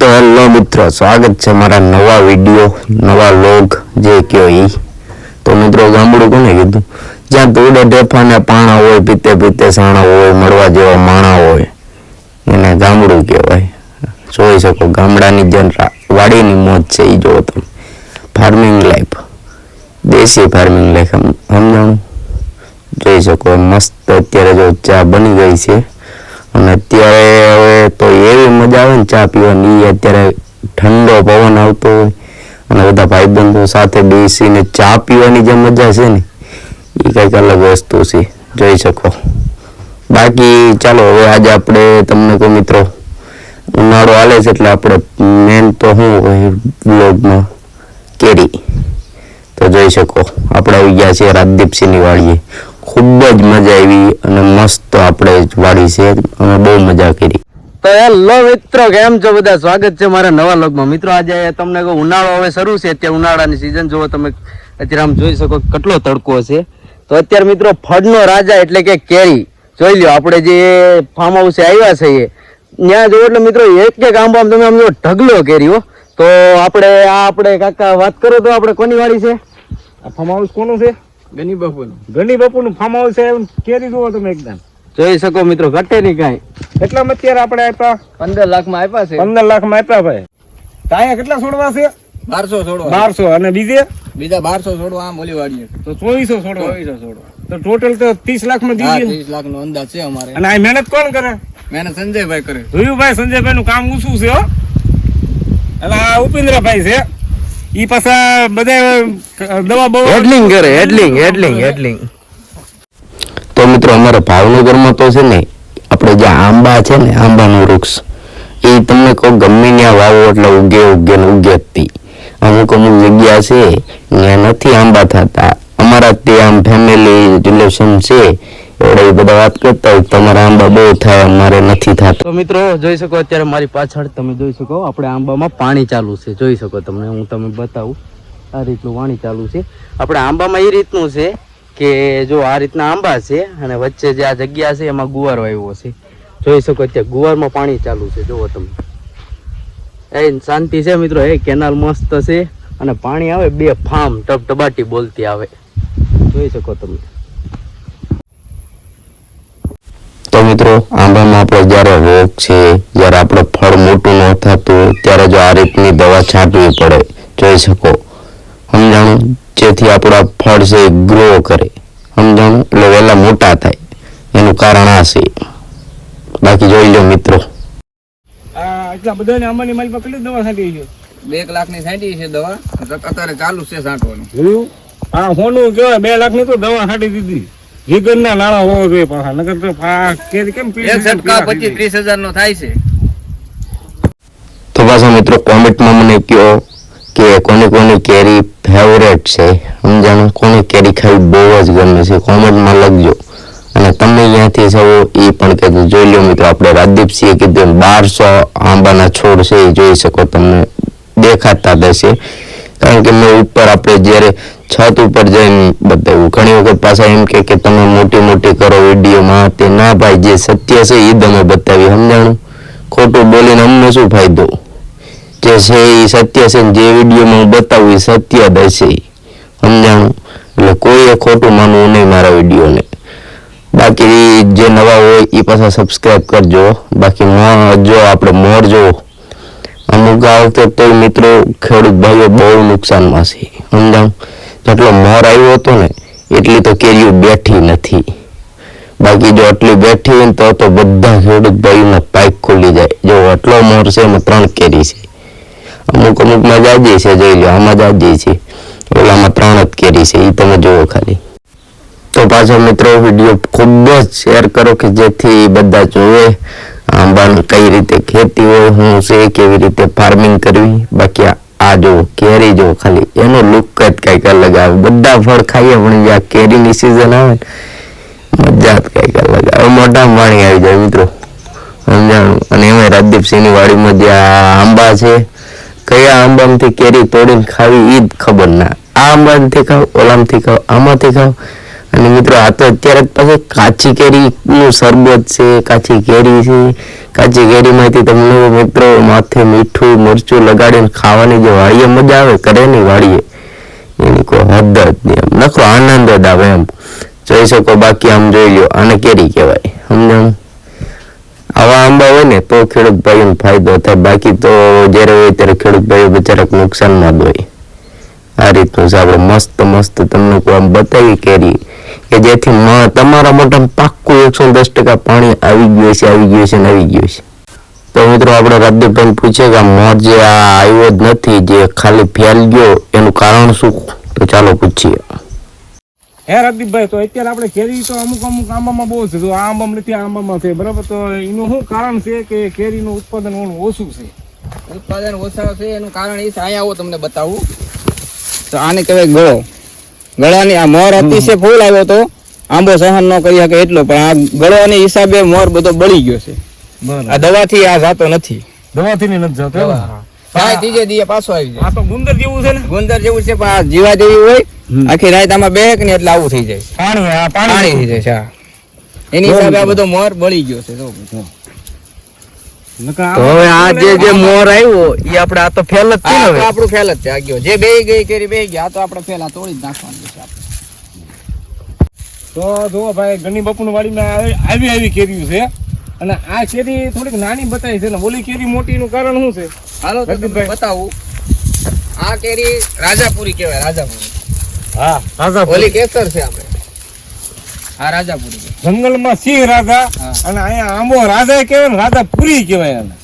તો હેલો મિત્રો, સ્વાગત છે મારા નવા વીડિયો, નવા લોગ જે કયો એ તો મિત્રો ગામડું કોને કીધું? જ્યાં ધૂળે ઢેફાને પાણા હોય, પીતે પીતે સાણા હોય, મળવા જેવા માણા હોય, એને ગામડું કહેવાય. જોઈ શકો, ગામડાની જે વાડીની મોજ છે એ જોવો તમે. ફાર્મિંગ લાઈફ દેશી ફાર્મિંગ લાઈફ સમજાણું જોઈ શકો, મસ્ત અત્યારે જો ચા બની ગઈ છે. અને અત્યારે હવે તો એવી મજા આવે ને ચા પીવાની. એ અત્યારે ઠંડો પવન આવતો હોય અને બધા ભાઈબંધો સાથે બેસીને ચા પીવાની જે મજા છે ને એ કંઈક અલગ વસ્તુ છે. જોઈ શકો. બાકી ચાલો, હવે આજે આપણે તમને કોઈ મિત્રો ઉનાળો હાલે છે એટલે આપણે મેન તો શું બ્લોગમાં કેરી. તો જોઈ શકો. આપણે આવી ગયા છીએ રાજદીપસિંહની વાડીએ ખૂબ જ મજા આવી અને મસ્ત આપણે વાડી છે. અમે બહુ મજા કરી. તો હેલો મિત્રો, કેમ છો બધા? સ્વાગત છે મારા નવા લોગમાં મિત્રો, આજે તમને કહું, ઉનાળો હવે શરૂ છે. અત્યારે ઉનાળાની સિઝન જુઓ તમે, અત્યારે આમ જોઈ શકો કેટલો તડકો છે તો અત્યારે મિત્રો, ફળનો રાજા એટલે કે કેરી. જોઈ લ્યો, આપણે જે ફાર્મ હાઉસે આવ્યા છીએ ત્યાં જુઓ એટલે મિત્રો, એક એક આંબામાં તમે આમ જો ઢગલો કેરીઓ તો આપણે, આ આપણે કાકા વાત કરો તો આપણે કોની વાળી છે? આ ફાર્મ હાઉસ કોનું છે? ગની બાપુનું ગણી બાપુનું ફાર્મ હાઉસ છે એમ કેરી જુઓ તમે એકદમ. જોઈ શકો મિત્રો ઘટે નહીં કાંઈ. કેટલામાં અત્યારે આપણે આપ્યા? પંદર લાખમાં આપ્યા છે. પંદર લાખમાં આપ્યા ભાઈ. તાયા કેટલા છોડવા છે? બારસો છોડવા. બારસો. અને બીજે? બીજા બારસો છોડવા આમ ઓલી વાડીએ. તો ચોવીસો છોડવા. ચોવીસો છોડવા. તો ટોટલ તો ત્રીસ લાખમાં દીધી. ત્રીસ લાખ નો અંદાજ છે અમારે. અને આ મહેનત કોણ કરે? મહેનત સંજયભાઈ કરે. જોયું ભાઈ સંજયભાઈ નું કામ ઊંચું છે હો. અને આ ઉપેન્દ્રભાઈ છે. ઈ પાછા બધા દવા બહુ હેડલિંગ કરે, હેડલિંગ હેડલિંગ હેડલિંગ. તો મિત્રો, અમારા ભાવનગરમાં તો છે ને, આપણે જે આંબા છે ને, આંબાનું વૃક્ષ, એ તમને કહો, ગમે ત્યાં વાવો એટલે ઉગે ઉગે ને ઉગે જ અમુક અમુક જગ્યા છે, ત્યાં નથી આંબા થતા. અમારા તે આમ ફેમિલી રિલેશન છે એ બધા વાત કરતા હોય તમારા આંબા બહુ થાય અમારે નથી થતા તો મિત્રો, જોઈ શકો અત્યારે મારી પાછળ, તમે જોઈ શકો, આપણે આંબામાં પાણી ચાલુ છે. જોઈ શકો તમને, હું તમને બતાવું. આ રીતનું પાણી ચાલુ છે. આપણે આંબામાં એ રીતનું છે કે જો આ રીતના આંબા છે અને વચ્ચે જે આ જગ્યા છે, એમાં ગુવાર વાવ્યો છે. જોઈ શકો અત્યારે ગુવારમાં પાણી ચાલુ છે. જુઓ તમે. એ શાંતિ છે મિત્રો, એ કેનાલ મસ્ત છે અને પાણી આવે, બે ફાર્મ ટબટબાટી બોલતી આવે. જોઈ શકો તમે. તો મિત્રો આંબામાં આપણે જ્યારે રોગ છે જ્યારે આપણે ફળ મોટું ન થતું ત્યારે જો આ રીતની દવા છાંટવી પડે જોઈ શકો. સમજાણું? જેથી આપણા ફળ છે ગ્રો કરે. સમજાણું? એટલે વહેલા મોટા થાય. એનું કારણ આ છે. બાકી જોઈ લો મિત્રો. આ એટલા બધાને આંબાની મારી પાસે કેટલી દવા છાંટી છે? બે લાખની લાખની સાંટી છે દવા. અત્યારે ચાલુ છે છાંટવાનું. હા આ હોનું કેવાય બે લાખની તો દવા છાંટી દીધી. જીગરના નાણા હોવા જોઈએ પાછા નગર તો કેરી કેમ એક ઝટકા પચીસ ત્રીસ હજાર નો થાય છે. તો પાછા મિત્રો કોમેન્ટમાં મને કયો કે કોની કોની કેરી ફેવરેટ છે. સમજાણું? કોની કેરી ખાવી બહુ જ ગમે છે? કોમેન્ટમાં લખજો. અને તમે અહીંયાથી સૌ એ પણ કહેજો. જોઈ લો મિત્રો આપણે રાજદીપસિંહે કીધું બારસો આંબાના છોડ છે એ જોઈ શકો તમને. દેખાતા જ કારણ કે મેં ઉપર આપણે જ્યારે છત ઉપર જઈને બતાવ્યું ઘણી વખત પાછા એમ કે કે તમે મોટી મોટી કરો વિડીયોમાં. તે ના ભાઈ, જે સત્ય છે એ તમે બતાવી સમજાણું? ખોટું બોલીને અમને શું ફાયદો? જે છે એ સત્ય છે જે વિડીયોમાં હું બતાવું એ સત્ય જ સમજાણું? એટલે કોઈએ ખોટું માનવું નહીં મારા વિડીયોને. બાકી જે નવા હોય એ પાછા સબસ્ક્રાઈબ કરજો. બાકી જો આપણે મોર જો. અમુક આ વખતે તો મિત્રો ખેડૂત ભાઈઓ બહુ નુકસાનમાં છે. સમજાણું? જેટલો મોર આવ્યો હતો ને, એટલી તો કેરીઓ બેઠી નથી. બાકી જો આટલી બેઠી હોય તો તો બધા ખેડૂત ભાઈઓના પાઇપ ખુલી જાય. જો આટલો મોર છે, એમાં ત્રણ કેરી છે. અમુક અમુકમાં જાજી છે, જોઈ લો આમાં જાજી છે. ઓલામાં ત્રણ જ કેરી છે એ તમે જુઓ ખાલી. તો પાછો મિત્રો વીડિયો ખૂબ જ શેર કરો કે જેથી બધા જોવે આંબાની કઈ રીતે ખેતી હોય, શું છે, કેવી રીતે ફાર્મિંગ કરવી. બાકી આ- જો, કેરી જો ખાલી. એનો લુક જ કંઈક અલગ આવે. બધા ફળ ખાઈએ, પણ જે આ કેરીની સિઝન આવે મજા જ કંઈક અલગ આવે. મોઢામાં પાણી આવી જાય મિત્રો. સમજાણું? અને એમાં રાજદીપસિંહની વાડીમાં જે આ આંબા છે, કયા આંબામાંથી કેરી તોડીને ખાવી એ જ ખબર ના. આ આંબામાંથી ખાવ, ઓલામાંથી ખાવ, આમાંથી ખાવ. અને મિત્રો, આ તો અત્યારે પાસે કાચી કાચી કેરીનું શરબત છે કાચી કેરી છે. કાચી કેરીમાંથી તમને મિત્રો માથે મીઠું, મરચું લગાડીને ખાવાની જે વાળીએ મજા આવે, કરે નહીં વાળીએ. એની કોઈ હદ જ નહીં એમ નખો આનંદ જ આવે એમ. જોઈ શકો બાકી આમ જોઈ લો આને કેરી કહેવાય. સમજાણું આવા આંબા હોય ને, તો ખેડૂત ભાઈઓને ફાયદો થાય. બાકી તો જ્યારે હોય ત્યારે ખેડૂત ભાઈઓ બિચારાક નુકસાનમાં જ હોય. આ રીતનું છે. મસ્ત મસ્ત તમને કોઈ આમ બતાવી કેરી. કે જેથી મ- તમારા મોઢામાં પાક્કું એકસો દસ ટકા પાણી આવી ગયું છે આવી ગયું છે ને આવી ગયું છે તો મિત્રો આપણે રાજદીપભાઈ પૂછે કે મોર જે આ આવ્યો જ નથી જે ખાલી ફેલ ગયો એનું કારણ શું? તો ચાલો પૂછીએ. હે રાજદીપભાઈ તો અત્યારે આપણે કેરી તો અમુક અમુક આંબામાં બહુ છે. તો આ આંબામાં નથી આ આંબામાં છે. બરાબર? તો એનું શું કારણ છે કે કેરીનું ઉત્પાદન ઘણું ઓછું છે? ઉત્પાદન ઓછા છે. એનું કારણ એ છે અહીંયા આવો તમને બતાવું. તો આને કહેવાય ગળો. ગળાની આ મોર અતિશય ફૂલ આવ્યો તો. આંબો સહન ન કરી શકે એટલો પણ આ ગળાની હિસાબે મોર બધો બળી ગયો છે. આ દવાથી આ જાતો નથી. દવાથી નથી જતો? ત્રીજે દીએ પાછો આવી જાય. આ તો ગુંદર જેવું છે ને? ગુંદર જેવું છે પણ આ જીવા જેવી હોય આખી રાત આમાં બેહક ને એટલે આવું થઈ જાય. પાણી આ પાણી પાણી થઈ જાય. છે એની હિસાબે આ બધો મોર બળી ગયો છે તો હવે આ જે જે મોર આવ્યો એ આપણે આ તો ફેલ જ છે આપણું ફેલ જ છે આ ગયો. જે બેહી ગઈ કેરી બેહી ગયા આ તો આપણે ફેલ આ તોડી જ નાખવાનું. તો જુઓ ભાઈ ગણી બાપુની વાડીમાં આવી આવી કેરીઓ છે. અને આ કેરી થોડીક નાની બતાવી છે. ને ઓલી કેરી મોટીનું કારણ શું છે? હાલો બતાવું. આ કેરી રાજાપુરી કહેવાય રાજાપુરી. હા રાજા ઓલી કેસર છે આપણે. આ રાજાપુરી જંગલમાં સિંહ રાજા અને અહીંયા આંબો રાજા કહેવાય ને રાજાપુરી કહેવાય એને.